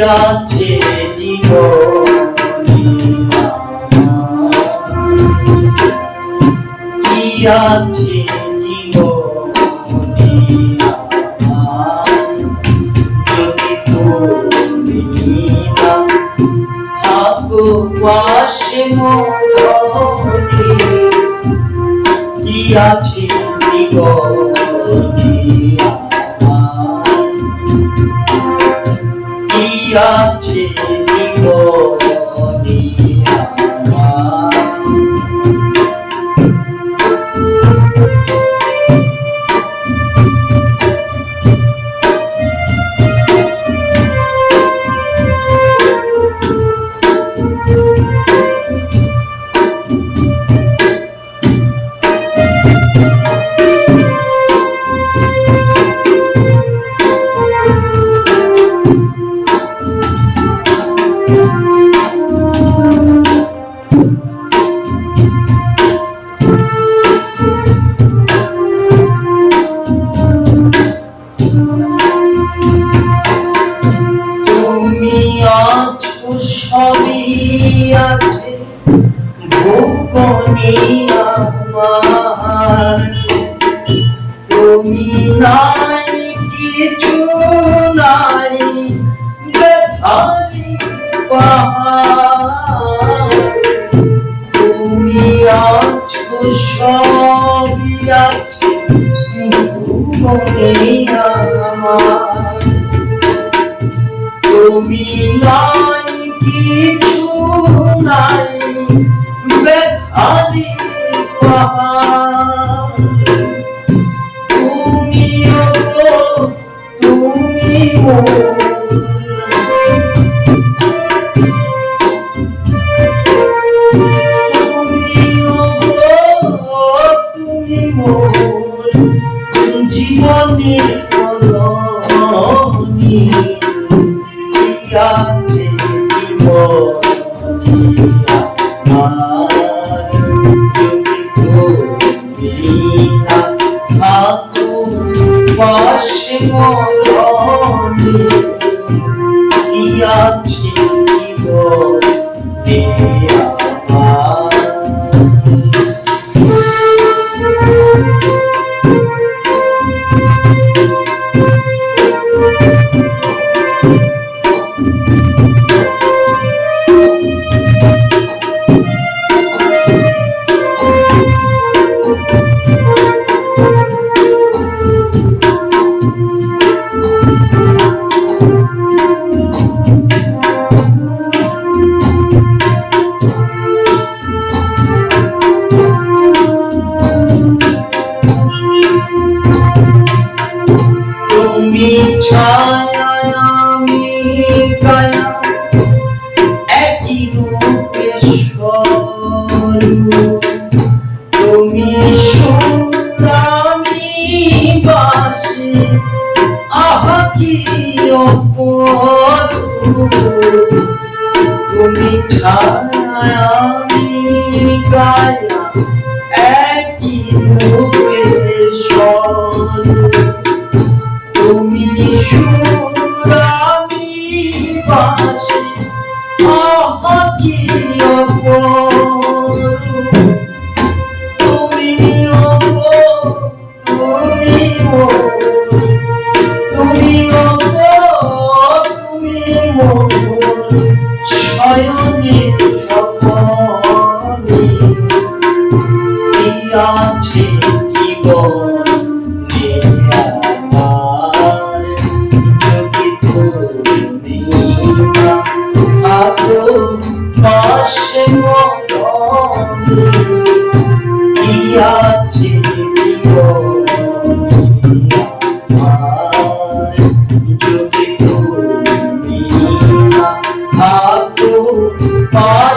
আছে কি আছে যদি তুমি থাকো পাশে কি আছে জীবনে কি আছে আছো ভুবনে আমার তুমি নাই কিছু নাই পাহাড় তুমি আছো সবই আছে তুমি নাই কিছু নাই পাহাড়। তুমি মরণে কি আছে জীবনে আমার একই তুমি সুর আমি আহা কি তুমি ছায়া আমি গায়া একই কি অপরূপ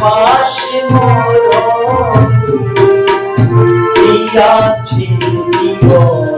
পাশে মরণ দিয়াছি জীবন।